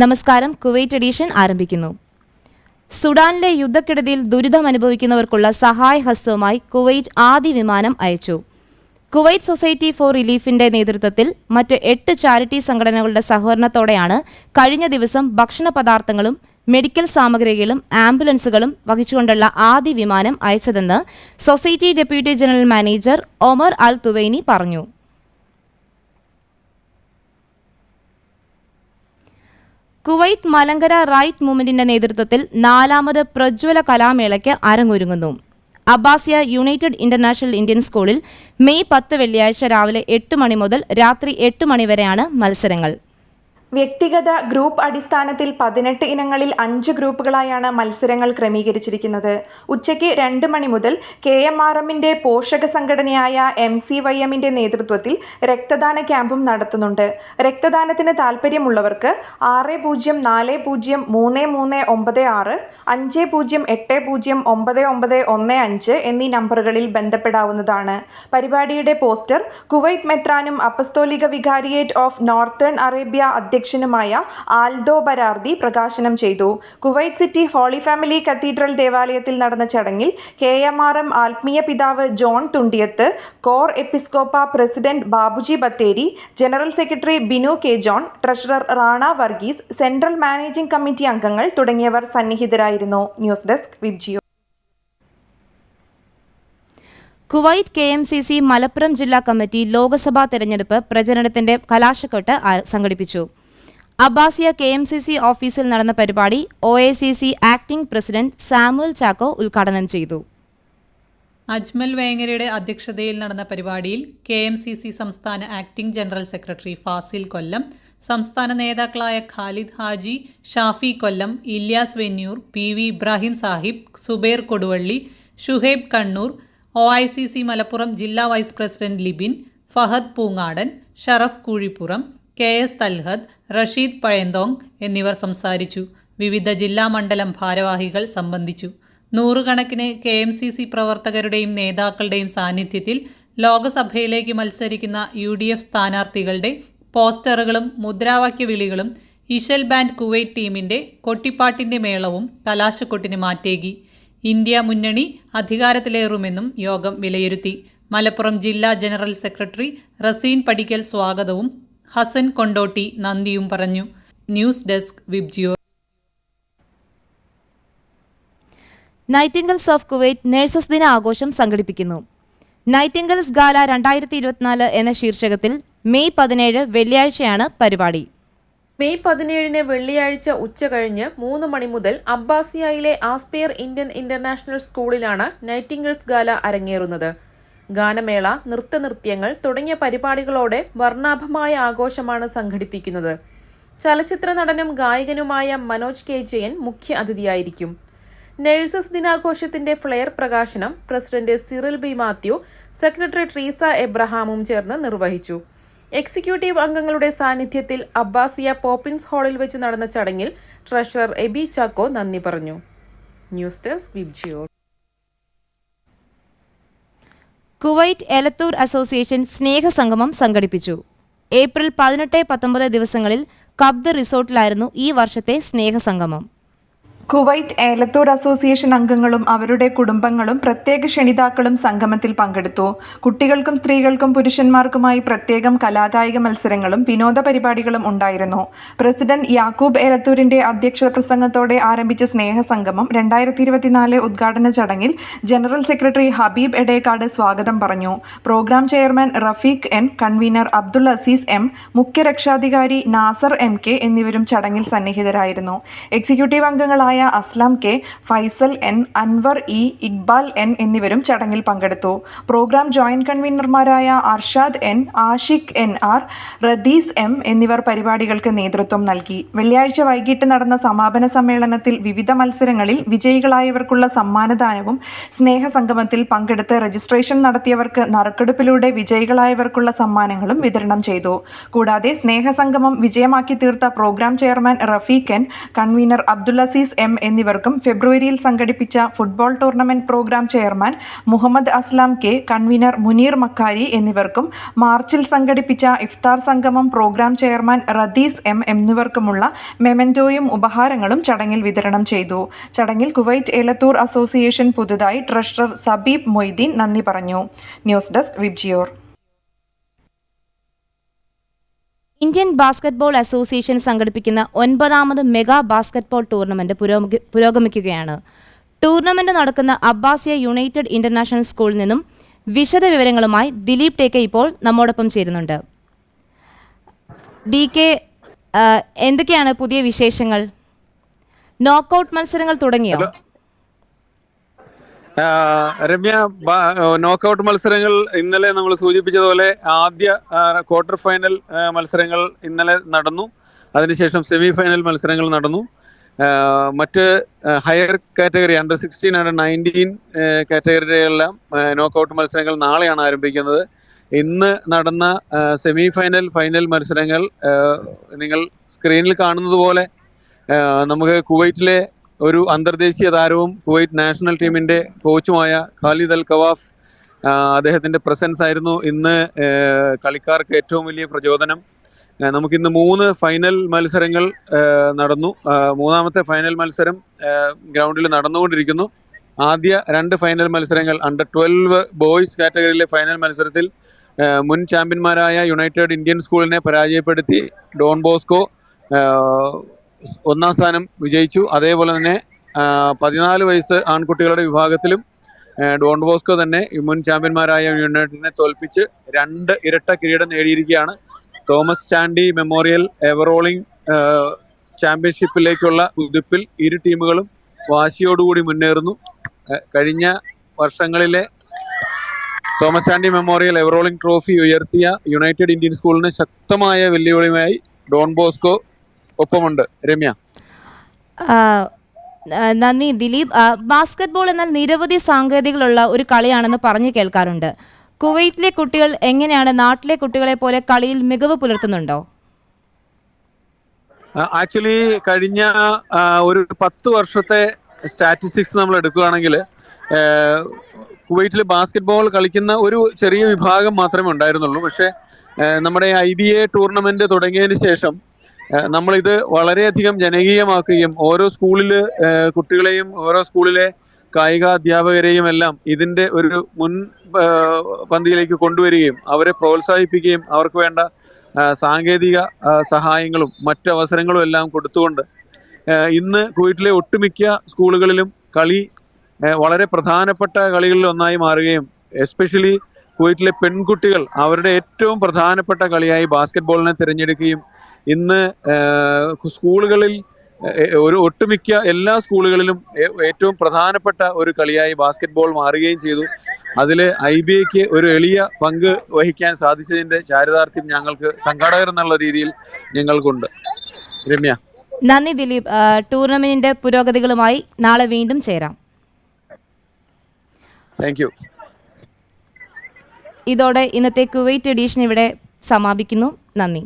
നമസ്കാരം Kuwait edition ആരംഭിക്കുന്നു. സുഡാനിലെ യുദ്ധക്കെടുതിയിൽ ദുരിതമനുഭവിക്കുന്നവർക്കുള്ള സഹായഹസ്തവുമായി Kuwait ആദ്യ വിമാനം അയച്ചു. കുവൈറ്റ് സൊസൈറ്റി ഫോർ റിലീഫിന്റെ നേതൃത്വത്തിൽ മറ്റ് എട്ട് ചാരിറ്റി സംഘടനകളുടെ സഹകരണത്തോടെയാണ് കഴിഞ്ഞ ദിവസം ഭക്ഷണ പദാർത്ഥങ്ങളും മെഡിക്കൽ സാമഗ്രികളും ആംബുലൻസുകളും വഹിച്ചുകൊണ്ടുള്ള ആദ്യ വിമാനം അയച്ചതെന്ന് society deputy general manager Omar al Tuwaini പറഞ്ഞു. കുവൈറ്റ് മലങ്കര റൈറ്റ് മൂവ്മെന്റിന്റെ നേതൃത്വത്തിൽ നാലാമത് പ്രജ്വല കലാമേളയ്ക്ക് അരങ്ങൊരുങ്ങുന്നു. അബ്ബാസിയ യുണൈറ്റഡ് ഇന്റർനാഷണൽ ഇന്ത്യൻ സ്കൂളിൽ മെയ് പത്ത് വെള്ളിയാഴ്ച രാവിലെ എട്ട് മണി മുതൽ രാത്രി എട്ട് മണി വരെയാണ് മത്സരങ്ങൾ. വ്യക്തിഗത ഗ്രൂപ്പ് അടിസ്ഥാനത്തിൽ പതിനെട്ട് ഇനങ്ങളിൽ അഞ്ച് ഗ്രൂപ്പുകളായാണ് മത്സരങ്ങൾ ക്രമീകരിച്ചിരിക്കുന്നത്. ഉച്ചയ്ക്ക് രണ്ട് മണി മുതൽ കെ എം ആർ എമ്മിന്റെ പോഷക സംഘടനയായ എം സി വൈ എമ്മിന്റെ നേതൃത്വത്തിൽ രക്തദാന ക്യാമ്പും നടത്തുന്നുണ്ട്. രക്തദാനത്തിന് താൽപ്പര്യമുള്ളവർക്ക് ആറ് പൂജ്യം നാല് പൂജ്യം മൂന്ന് മൂന്ന് ഒമ്പത് ആറ് അഞ്ച് പൂജ്യം എട്ട് പൂജ്യം ഒമ്പത് ഒമ്പത് ഒന്ന് അഞ്ച് എന്നീ നമ്പറുകളിൽ ബന്ധപ്പെടാവുന്നതാണ്. പരിപാടിയുടെ poster Kuwait മെത്രാനും apostolic vicariate of northern Arabia അധ്യക്ഷനുമായ ആൽദോ ബരാർദി പ്രകാശനം ചെയ്തു. Kuwait city holy family cathedral ദേവാലയത്തിൽ നടന്ന ചടങ്ങിൽ കെ എം ആർ എം ആത്മീയ പിതാവ് John Thundiyath cor episcopa president Babuji Bathery general secretary Binu K John treasurer Rana Varghese central managing committee അംഗങ്ങൾ തുടങ്ങിയവർ സന്നിഹിതരായിരുന്നു. News desk Vibgyor Kuwait K M C C Malappuram ജില്ലാ committee Lok Sabha തെരഞ്ഞെടുപ്പ് പ്രചരണത്തിന്റെ കലാശക്കൊട്ട് സംഘടിപ്പിച്ചു. Abbasiya K M C C ഓഫീസിൽ നടന്ന പരിപാടി O A C C acting president Samuel Chacko ഉദ്ഘാടനം ചെയ്തു. അജ്മൽ വേങ്ങരയുടെ അധ്യക്ഷതയിൽ നടന്ന പരിപാടിയിൽ കെ എം സി സി സംസ്ഥാന acting general secretary Fazil Kollam സംസ്ഥാന നേതാക്കളായ Khalid Haji Shafi Kollam Ilyas Venyur P V Ibrahim Sahib Subair Koduvally Shuhaib Kannur O I C C Malappuram ജില്ലാ vice president Libin Fahad Poongadan Sharaf Koozhippuram K S Thalhad Rasheed Pazhayanthong എന്നിവർ സംസാരിച്ചു. വിവിധ ജില്ലാ മണ്ഡലം ഭാരവാഹികൾ സംബന്ധിച്ചു. നൂറുകണക്കിന് K M C C പ്രവർത്തകരുടെയും നേതാക്കളുടെയും സാന്നിധ്യത്തിൽ ലോകസഭയിലേക്ക് മത്സരിക്കുന്ന യു ഡി എഫ് സ്ഥാനാർത്ഥികളുടെ പോസ്റ്ററുകളും മുദ്രാവാക്യ വിളികളും ഇഷൽ ബാൻഡ് കുവൈറ്റ് ടീമിന്റെ കൊട്ടിപ്പാട്ടിന്റെ മേളവും കലാശക്കൊട്ടിന് മാറ്റേകി. ഇന്ത്യ മുന്നണി അധികാരത്തിലേറുമെന്നും യോഗം വിലയിരുത്തി. മലപ്പുറം ജില്ലാ ജനറൽ സെക്രട്ടറി റസീൻ പടിക്കൽ സ്വാഗതവും ഹസൻ കൊണ്ടോട്ടി നന്ദിയും പറഞ്ഞു. News desk Vibgyor nightingales of Kuwait nurses ദിന ആഘോഷം സംഘടിപ്പിക്കുന്നു. നൈറ്റിംഗൽസ് ഗാല രണ്ടായിരത്തി ഇരുപത്തിനാല് എന്ന ശീർഷകത്തിൽ മെയ് പതിനേഴ് വെള്ളിയാഴ്ചയാണ് പരിപാടി. മെയ് പതിനേഴിന് വെള്ളിയാഴ്ച ഉച്ച കഴിഞ്ഞ് മൂന്ന് മണി മുതൽ അബ്ബാസിയയിലെ ആസ്പിയർ ഇന്ത്യൻ ഇന്റർനാഷണൽ സ്കൂളിലാണ് നൈറ്റിംഗൽസ് ഗാല അരങ്ങേറുന്നത്. ഗാനമേള നൃത്തനൃത്യങ്ങൾ തുടങ്ങിയ പരിപാടികളോടെ വർണാഭമായ ആഘോഷമാണ് സംഘടിപ്പിക്കുന്നത്. ചലച്ചിത്ര നടനും ഗായകനുമായ മനോജ് കെ. ജയൻ മുഖ്യ അതിഥിയായിരിക്കും. നഴ്സസ് ദിനാഘോഷത്തിന്റെ ഫ്ലെയർ പ്രകാശനം president Cyril B. Mathew secretary Treesa എബ്രഹാമും ചേർന്ന് നിർവഹിച്ചു. എക്സിക്യൂട്ടീവ് അംഗങ്ങളുടെ സാന്നിധ്യത്തിൽ അബ്ബാസിയ പോപ്പിൻസ് ഹാളിൽ വെച്ച് നടന്ന ചടങ്ങിൽ ട്രഷറർ എബി ചാക്കോ നന്ദി പറഞ്ഞു. News desk Vibgyor Kuwait Elathur association സ്നേഹസംഗമം സംഘടിപ്പിച്ചു. ഏപ്രിൽ പതിനെട്ട് പത്തൊമ്പത് ദിവസങ്ങളിൽ കബ്ദ് റിസോർട്ടിലായിരുന്നു ഈ വർഷത്തെ സ്നേഹസംഗമം. കുവൈറ്റ് ഏലത്തൂർ അസോസിയേഷൻ അംഗങ്ങളും അവരുടെ കുടുംബങ്ങളും പ്രത്യേക ക്ഷണിതാക്കളും സംഗമത്തിൽ പങ്കെടുത്തു. കുട്ടികൾക്കും സ്ത്രീകൾക്കും പുരുഷന്മാർക്കുമായി പ്രത്യേകം കലാകായിക മത്സരങ്ങളും വിനോദ പരിപാടികളും ഉണ്ടായിരുന്നു. പ്രസിഡന്റ് യാക്കൂബ് ഏലത്തൂരിന്റെ അധ്യക്ഷ പ്രസംഗത്തോടെ ആരംഭിച്ച സ്നേഹസംഗമം രണ്ടായിരത്തി ഇരുപത്തിനാല് ഉദ്ഘാടന ചടങ്ങിൽ ജനറൽ സെക്രട്ടറി ഹബീബ് എടേക്കാട് സ്വാഗതം പറഞ്ഞു. Programme chairman Rafeeq N convener Abdul Azeez M മുഖ്യ രക്ഷാധികാരി നാസർ എം കെ എന്നിവരും ചടങ്ങിൽ സന്നിഹിതരായിരുന്നു. എക്സിക്യൂട്ടീവ് അംഗങ്ങളായ Aslam K. Faisal N. Anwar E. Iqbal N. എന്നിവരും ചടങ്ങിൽ പങ്കെടുത്തു. Programme joint കൺവീനർമാരായ Arshad N. Ashiq N. R. Radees M. എന്നിവർ പരിപാടികൾക്ക് നേതൃത്വം നൽകി. വെള്ളിയാഴ്ച വൈകിട്ട് നടന്ന സമാപന സമ്മേളനത്തിൽ വിവിധ മത്സരങ്ങളിൽ വിജയികളായവർക്കുള്ള സമ്മാനദാനവും സ്നേഹസംഗമത്തിൽ പങ്കെടുത്ത് രജിസ്ട്രേഷൻ നടത്തിയവർക്ക് നറുക്കെടുപ്പിലൂടെ വിജയികളായവർക്കുള്ള സമ്മാനങ്ങളും വിതരണം ചെയ്തു. കൂടാതെ സ്നേഹസംഗമം വിജയമാക്കി തീർത്ത programme chairman Rafeeq N. Convener Abdul Azeez M. എന്നിവർക്കും ഫെബ്രുവരിയിൽ സംഘടിപ്പിച്ച football tournament programme chairman Muhammad Aslam K convener Muneer മക്കാരി എന്നിവർക്കും മാർച്ചിൽ സംഘടിപ്പിച്ച ഇഫ്താർ സംഗമം പ്രോഗ്രാം ചെയർമാൻ റദീസ് എം എന്നിവർക്കുമുള്ള മെമന്റോയും ഉപഹാരങ്ങളും ചടങ്ങിൽ വിതരണം ചെയ്തു. ചടങ്ങിൽ കുവൈറ്റ് ഏലത്തൂർ അസോസിയേഷൻ പുതുതായി ട്രഷറർ സബീബ് മൊയ്തീൻ നന്ദി പറഞ്ഞു. News desk Vibgyor. Indian basketball association സംഘടിപ്പിക്കുന്ന ഒൻപതാമത് മെഗാ ബാസ്കറ്റ്ബോൾ ടൂർണമെന്റ് പുരോഗമിക്കുകയാണ്. ടൂർണമെന്റ് നടക്കുന്ന അബ്ബാസിയ യുണൈറ്റഡ് ഇന്റർനാഷണൽ സ്കൂളിൽ നിന്നും വിശദ വിവരങ്ങളുമായി ദിലീപ് ടേക്ക ഇപ്പോൾ നമ്മോടൊപ്പം ചേരുന്നുണ്ട്. ഡി കെ എന്തൊക്കെയാണ് പുതിയ വിശേഷങ്ങൾ? നോക്കൌട്ട് മത്സരങ്ങൾ തുടങ്ങിയോ? രമ്യ നോക്കൌട്ട് മത്സരങ്ങൾ ഇന്നലെ നമ്മൾ സൂചിപ്പിച്ചതുപോലെ ആദ്യ ക്വാർട്ടർ ഫൈനൽ മത്സരങ്ങൾ ഇന്നലെ നടന്നു. അതിനുശേഷം സെമി ഫൈനൽ മത്സരങ്ങൾ നടന്നു. മറ്റ് higher category under sixteen under nineteen കാറ്റഗറിയിലെല്ലാം knockout മത്സരങ്ങൾ നാളെയാണ് ആരംഭിക്കുന്നത്. ഇന്ന് നടന്ന സെമി ഫൈനൽ ഫൈനൽ മത്സരങ്ങൾ നിങ്ങൾ സ്ക്രീനിൽ കാണുന്നത് പോലെ നമുക്ക് കുവൈറ്റിലെ ഒരു അന്തർദേശീയ താരവും കുവൈറ്റ് നാഷണൽ ടീമിന്റെ കോച്ചുമായ ഖാലിദ് അൽ കവാഫ് അദ്ദേഹത്തിന്റെ പ്രസൻസ് ആയിരുന്നു. ഇന്ന് കളിക്കാർക്ക് ഏറ്റവും വലിയ പ്രചോദനം. നമുക്കിന്ന് മൂന്ന് ഫൈനൽ മത്സരങ്ങൾ നടന്നു. മൂന്നാമത്തെ ഫൈനൽ മത്സരം ഗ്രൗണ്ടിൽ നടന്നുകൊണ്ടിരിക്കുന്നു. ആദ്യ രണ്ട് ഫൈനൽ മത്സരങ്ങൾ അണ്ടർ ട്വൽവ് ബോയ്സ് കാറ്റഗറിയിലെ ഫൈനൽ മത്സരത്തിൽ മുൻ ചാമ്പ്യന്മാരായ യുണൈറ്റഡ് ഇന്ത്യൻ സ്കൂളിനെ പരാജയപ്പെടുത്തി. ഡോൺ ബോസ്കോ ഒന്നാം സ്ഥാനം വിജയിച്ചു. അതേപോലെ തന്നെ പതിനാല് വയസ്സ് ആൺകുട്ടികളുടെ വിഭാഗത്തിലും ഡോൺ ബോസ്കോ തന്നെ മുൻ ചാമ്പ്യന്മാരായ യുണൈറ്റഡിനെ തോൽപ്പിച്ച് രണ്ട് ഇരട്ട കിരീടം നേടിയിരിക്കുകയാണ്. Thomas Chandy memorial ever rolling ചാമ്പ്യൻഷിപ്പിലേക്കുള്ള കുതിപ്പിൽ ഇരു ടീമുകളും വാശിയോടുകൂടി മുന്നേറുന്നു. കഴിഞ്ഞ വർഷങ്ങളിലെ Thomas Chandy memorial ever rolling trophy ഉയർത്തിയ യുണൈറ്റഡ് ഇന്ത്യൻ സ്കൂളിന് ശക്തമായ വെല്ലുവിളിയുമായി ഡോൺ ബോസ്കോ ഒപ്പമുണ്ട്. രമ്യ. നന്ദി ദിലീപ്. ബാസ്കറ്റ്ബോൾ എന്നാൽ നിരവധി സാങ്കേതികളുള്ള ഒരു കളിയാണെന്ന് പറഞ്ഞു കേൾക്കാറുണ്ട്. കുവൈറ്റിലെ കുട്ടികൾ എങ്ങനെയാണ് നാട്ടിലെ കുട്ടികളെ പോലെ കളിയിൽ മികവ് പുലർത്തുന്നുണ്ടോ? ആക്ച്വലി കഴിഞ്ഞ ഒരു പത്ത് വർഷത്തെ സ്റ്റാറ്റിസ്റ്റിക്സ് നമ്മൾ എടുക്കുകയാണെങ്കിൽ കുവൈറ്റിൽ ബാസ്കറ്റ്ബോൾ കളിക്കുന്ന ഒരു ചെറിയ വിഭാഗം മാത്രമേ ഉണ്ടായിരുന്നുള്ളൂ. പക്ഷേ നമ്മുടെ ഐ ബി എ ടൂർണമെന്റ് തുടങ്ങിയതിന് ശേഷം നമ്മളിത് വളരെയധികം ജനകീയമാക്കുകയും ഓരോ സ്കൂളിൽ കുട്ടികളെയും ഓരോ സ്കൂളിലെ കായിക അധ്യാപകരെയും എല്ലാം ഇതിന്റെ ഒരു മുൻ പന്തിയിലേക്ക് കൊണ്ടുവരികയും അവരെ പ്രോത്സാഹിപ്പിക്കുകയും അവർക്ക് വേണ്ട സാങ്കേതിക സഹായങ്ങളും മറ്റ് അവസരങ്ങളും എല്ലാം കൊടുത്തുകൊണ്ട് ഇന്ന് കുവൈറ്റിലെ ഒട്ടുമിക്ക സ്കൂളുകളിലും കളി വളരെ പ്രധാനപ്പെട്ട കളികളിൽ ഒന്നായി മാറുകയും എസ്പെഷ്യലി കുവൈറ്റിലെ പെൺകുട്ടികൾ അവരുടെ ഏറ്റവും പ്രധാനപ്പെട്ട കളിയായി ബാസ്കറ്റ്ബോളിനെ തിരഞ്ഞെടുക്കുകയും ഇന്ന് സ്കൂളുകളിൽ ഒരു ഒട്ടുമിക്ക എല്ലാ സ്കൂളുകളിലും ഏറ്റവും പ്രധാനപ്പെട്ട ഒരു കളിയായി ബാസ്കറ്റ്ബോൾ മാറുകയും ചെയ്തു. അതിൽ ഐ ബി ഐക്ക് ഒരു എളിയ പങ്ക് വഹിക്കാൻ സാധിച്ചതിന്റെ ചാരിതാർത്ഥ്യം ഞങ്ങൾക്ക് സംഘാടകർ എന്നുള്ള രീതിയിൽ ഞങ്ങൾക്കുണ്ട്. രമ്യ. നന്ദി ദിലീപ്. ടൂർണമെന്റിന്റെ പുരോഗതികളുമായി നാളെ വീണ്ടും ചേരാം. താങ്ക് യു ഇതോടെ ഇന്നത്തെ കുവൈറ്റ് എഡീഷൻ ഇവിടെ സമാപിക്കുന്നു. നന്ദി.